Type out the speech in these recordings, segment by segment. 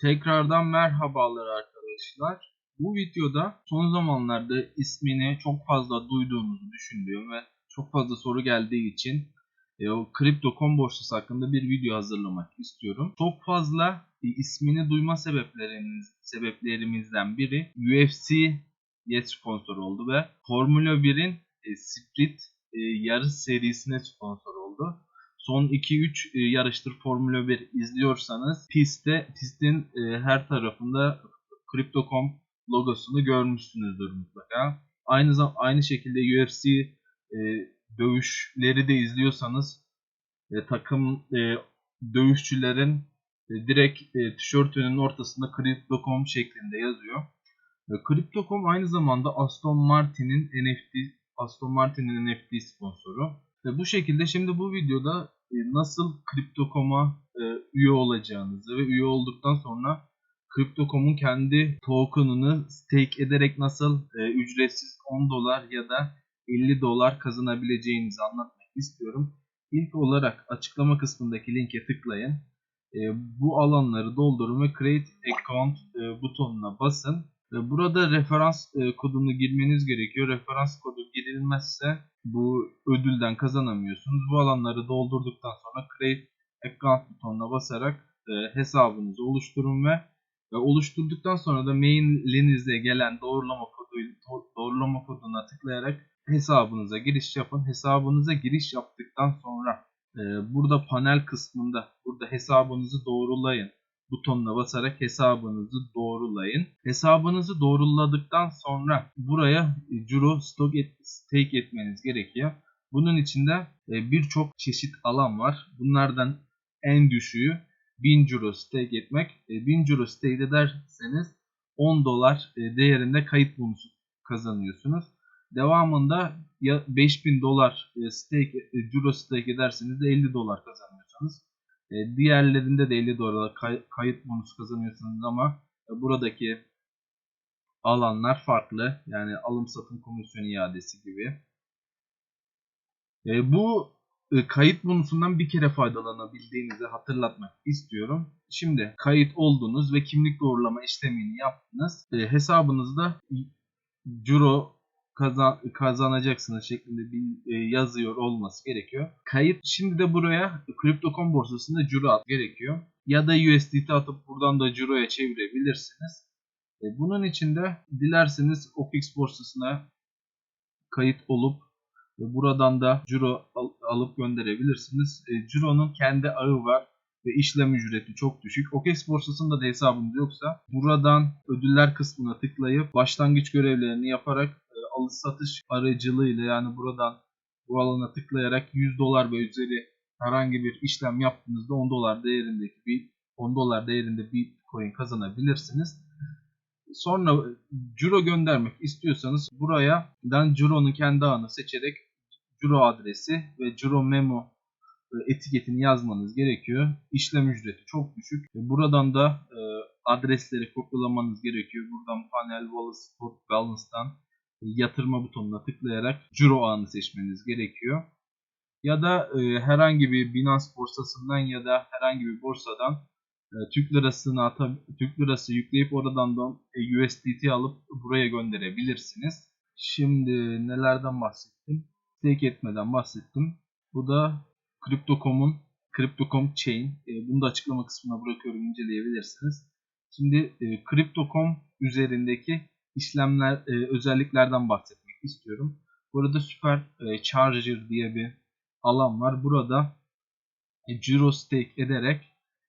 Tekrardan merhabalar arkadaşlar. Bu videoda son zamanlarda ismini çok fazla duyduğumuzu düşündüğüm ve çok fazla soru geldiği için e, o Crypto.com borsası hakkında bir video hazırlamak istiyorum. Çok fazla e, ismini duyma sebeplerimiz, sebeplerimizden biri UFC'ye sponsor oldu ve Formula 1'in e, Split e, yarış serisine sponsor oldu son 2-3 e, yarıştır Formula 1 izliyorsanız pistte pistin e, her tarafında Crypto.com logosunu görmüşsünüzdür mutlaka. Aynı zam aynı şekilde UFC e, dövüşleri de izliyorsanız e, takım e, dövüşçülerin e, direkt e, tişörtünün ortasında Crypto.com şeklinde yazıyor. E, Crypto.com aynı zamanda Aston Martin'in NFT Aston Martin'in NFT sponsoru. Ve bu şekilde şimdi bu videoda e, nasıl Crypto.com'a e, üye olacağınızı ve üye olduktan sonra Crypto.com'un kendi token'ını stake ederek nasıl e, ücretsiz 10 dolar ya da 50 dolar kazanabileceğinizi anlatmak istiyorum. İlk olarak açıklama kısmındaki linke tıklayın. Bu alanları doldurun ve Create Account butonuna basın. Burada referans kodunu girmeniz gerekiyor. Referans kodu girilmezse bu ödülden kazanamıyorsunuz. Bu alanları doldurduktan sonra Create Account butonuna basarak e, hesabınızı oluşturun ve ve oluşturduktan sonra da mailinize gelen doğrulama kodu doğrulama koduna tıklayarak hesabınıza giriş yapın. Hesabınıza giriş yaptıktan sonra e, burada panel kısmında burada hesabınızı doğrulayın butonuna basarak hesabınızı doğrulayın. Hesabınızı doğruladıktan sonra buraya Juro stake etmeniz gerekiyor. Bunun içinde e, birçok çeşit alan var. Bunlardan en düşüğü 1000 Euro stake etmek. 1000 Euro stake ederseniz 10 dolar e, değerinde kayıt bonusu kazanıyorsunuz. Devamında ya 5000 dolar e, stake, Euro stake ederseniz de 50 dolar kazanıyorsunuz. E, diğerlerinde de 50 dolar kay, kayıt bonusu kazanıyorsunuz ama e, buradaki alanlar farklı. Yani alım satım komisyon iadesi gibi. E, bu e, kayıt bonusundan bir kere faydalanabildiğinizi hatırlatmak istiyorum. Şimdi kayıt oldunuz ve kimlik doğrulama işlemini yaptınız. Hesabınızda Euro kazan, kazanacaksınız şeklinde bir e, yazıyor olması gerekiyor. Kayıt şimdi de buraya Crypto.com borsasında Curo at gerekiyor. Ya da USDT atıp buradan da Curo'ya çevirebilirsiniz. E, bunun için de dilerseniz OKX borsasına kayıt olup ve buradan da Curo al, alıp gönderebilirsiniz. E, Curo'nun kendi ağı var ve işlem ücreti çok düşük. OKEX borsasında da hesabınız yoksa buradan ödüller kısmına tıklayıp başlangıç görevlerini yaparak alış satış aracılığıyla yani buradan bu alana tıklayarak 100 dolar ve üzeri herhangi bir işlem yaptığınızda 10 dolar değerindeki bir 10 dolar değerinde Bitcoin kazanabilirsiniz. Sonra Curo göndermek istiyorsanız buraya dan Curo'nun kendi ağını seçerek Curo adresi ve Curo memo e, etiketini yazmanız gerekiyor. İşlem ücreti çok düşük. Buradan da e, adresleri kopyalamanız gerekiyor. Buradan panel wallet spot yatırma butonuna tıklayarak Curo ağını seçmeniz gerekiyor. Ya da e, herhangi bir Binance borsasından ya da herhangi bir borsadan e, Türk lirasını atab Türk lirası yükleyip oradan da e, USDT alıp buraya gönderebilirsiniz. Şimdi nelerden bahsettim? Stake etmeden bahsettim. Bu da Crypto.com'un Crypto.com Chain. E, bunu da açıklama kısmına bırakıyorum inceleyebilirsiniz. Şimdi e, Crypto.com üzerindeki işlemler e, özelliklerden bahsetmek istiyorum. Burada Super e, Charger diye bir alan var. Burada e, Euro stake ederek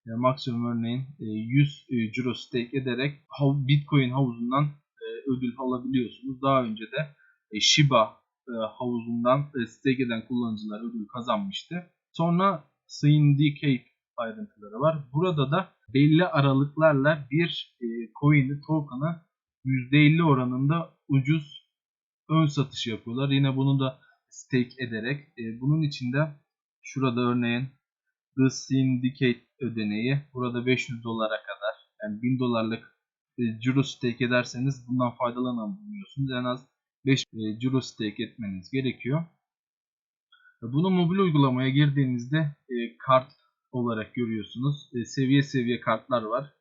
e, maksimum örneğin e, 100 e, Euro stake ederek Bitcoin havuzundan e, ödül alabiliyorsunuz. Daha önce de e, Shiba e, havuzundan e, stake eden kullanıcılar ödül kazanmıştı. Sonra Syndicate ayrıntıları var. Burada da belli aralıklarla bir e, coin'i, token'ı %50 oranında ucuz ön satış yapıyorlar. Yine bunu da stake ederek e, bunun içinde şurada örneğin The Syndicate ödeneği burada 500 dolara kadar yani 1000 dolarlık e, Euro stake ederseniz bundan faydalanamıyorsunuz. En az 5 e, Euro stake etmeniz gerekiyor. Bunu mobil uygulamaya girdiğinizde e, kart olarak görüyorsunuz. E, seviye seviye kartlar var.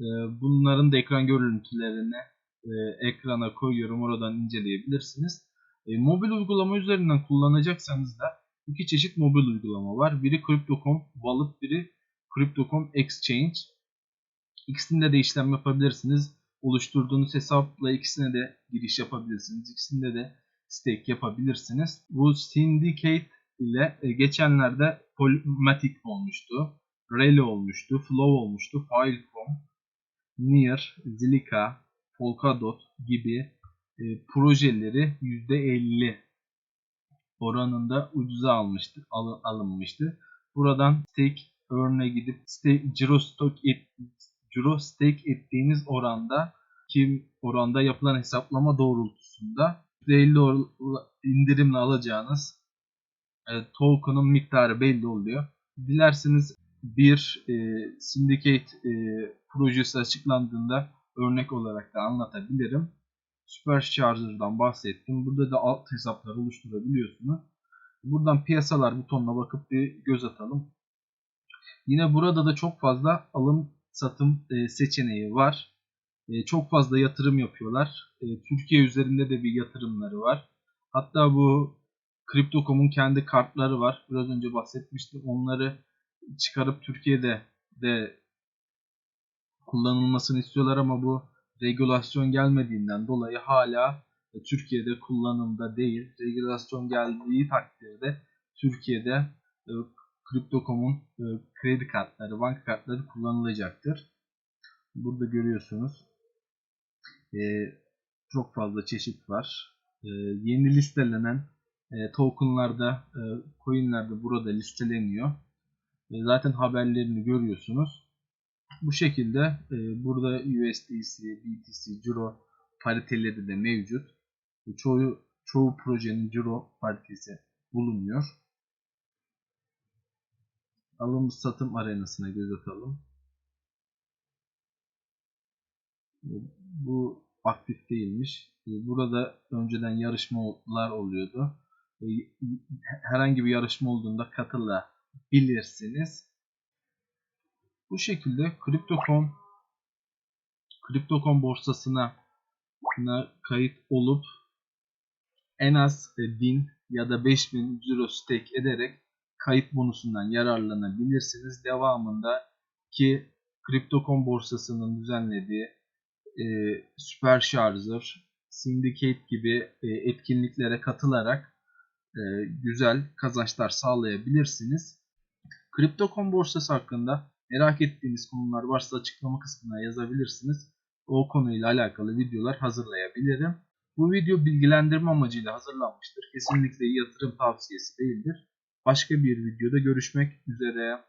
E, bunların da ekran görüntülerini e, ekrana koyuyorum. Oradan inceleyebilirsiniz. E, mobil uygulama üzerinden kullanacaksanız da iki çeşit mobil uygulama var. Biri Crypto.com Wallet, biri Crypto.com Exchange. İkisinde de işlem yapabilirsiniz. Oluşturduğunuz hesapla ikisine de giriş yapabilirsiniz. İkisinde de stake yapabilirsiniz. Bu Syndicate ile e, geçenlerde Polymatic olmuştu. Rally olmuştu. Flow olmuştu. Filecom, Near, Zilliqa, Polkadot gibi e, projeleri %50 oranında ucuza almıştı, al, alınmıştı. Buradan stake örneğe gidip stake, Giro, stock et, stake ettiğiniz oranda kim oranda yapılan hesaplama doğrultusunda %50 indirimle alacağınız e, token'ın miktarı belli oluyor. Dilerseniz bir e, syndicate e, projesi açıklandığında örnek olarak da anlatabilirim. Supercharger'dan bahsettim. Burada da alt hesaplar oluşturabiliyorsunuz. Buradan piyasalar butonuna bakıp bir göz atalım. Yine burada da çok fazla alım satım e, seçeneği var. E, çok fazla yatırım yapıyorlar. E, Türkiye üzerinde de bir yatırımları var. Hatta bu Crypto.com'un kendi kartları var. Biraz önce bahsetmiştim. Onları çıkarıp Türkiye'de de kullanılmasını istiyorlar ama bu regülasyon gelmediğinden dolayı hala Türkiye'de kullanımda değil. Regülasyon geldiği takdirde Türkiye'de e, Crypto.com'un e, kredi kartları, banka kartları kullanılacaktır. Burada görüyorsunuz. E, çok fazla çeşit var. E, yeni listelenen e, tokenlarda, e, coinlerde burada listeleniyor. E, zaten haberlerini görüyorsunuz. Bu şekilde e, burada USDC, BTC, Euro pariteleri de mevcut. E, çoğu çoğu projenin Euro paritesi bulunuyor. Alım satım arenasına göz atalım. E, bu aktif değilmiş. E, burada önceden yarışmalar oluyordu. E, herhangi bir yarışma olduğunda katılabilirsiniz. Bu şekilde Crypto.com Crypto.com borsasına kayıt olup en az 1000 ya da 5000 euro stake ederek kayıt bonusundan yararlanabilirsiniz. Devamında ki Crypto.com borsasının düzenlediği e, Supercharger, Syndicate gibi e, etkinliklere katılarak e, güzel kazançlar sağlayabilirsiniz. Crypto.com borsası hakkında Merak ettiğiniz konular varsa açıklama kısmına yazabilirsiniz. O konuyla alakalı videolar hazırlayabilirim. Bu video bilgilendirme amacıyla hazırlanmıştır. Kesinlikle yatırım tavsiyesi değildir. Başka bir videoda görüşmek üzere.